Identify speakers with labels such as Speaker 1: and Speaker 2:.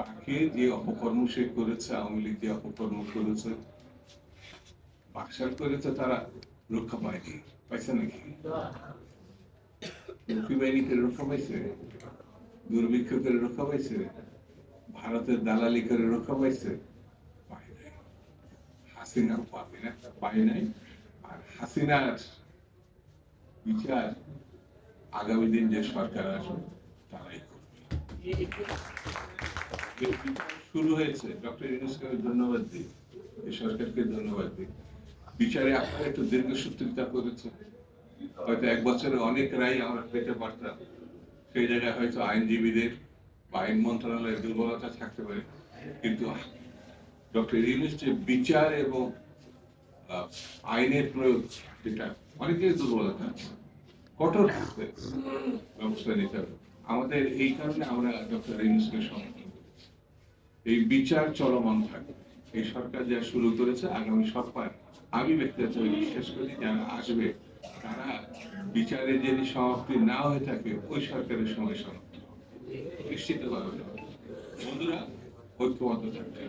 Speaker 1: তাকে যে অপকর্ম সে করেছে, আওয়ামী লীগ যে অপকর্ম করেছে বাকশাল করেছে, তারা রক্ষা পায়নি। পাইছে নাকি? মুক্তি বাহিনী রক্ষা পাইছে? দুর্ভিক্ষ রক্ষা পাইছে? ভারতের দালালি করে রক্ষা পাইছে? পায় নাই। হাসিনা পাবে না, পায় নাই। আর হাসিনার বিচার আগামী দিন যে সরকার আসবে, তারাই করবে। শুরু হয়েছে। ডক্টর ইউনুসকে ধন্যবাদ দিই, এই সরকারকে ধন্যবাদ দিই। বিচারে আপনারা একটু দীর্ঘসূত্রিতা করেছে। হয়তো এক বছরে অনেক রায় আমরা পেতে পারতাম। সেই জায়গায় হয়তো আইনজীবীদের বা আইন মন্ত্রণালয়ের দুর্বলতা থাকতে পারে। কিন্তু ডক্টর ইউনুস যে বিচার এবং আইনের প্রয়োগ যেটা অনেকের দুর্বলতা। কঠোর ব্যবস্থা নিতে হবে। আমাদের এই কারণে আমরা ডক্টর ইউনুসকে সমর্থন। এই বিচার চলমান থাকে এই সরকার যা শুরু করেছে আগামী সপ্তাহে আমি ব্যক্তিগত বিশ্বাস করি যারা আসবে, তারা বিচারে যদি সমাপ্তি না হয়ে থাকে, ওই সরকারের সময় সমাপ্তি নিশ্চিত নিশ্চিতভাবে বন্ধুরা, ঐক্যবদ্ধ থাকতে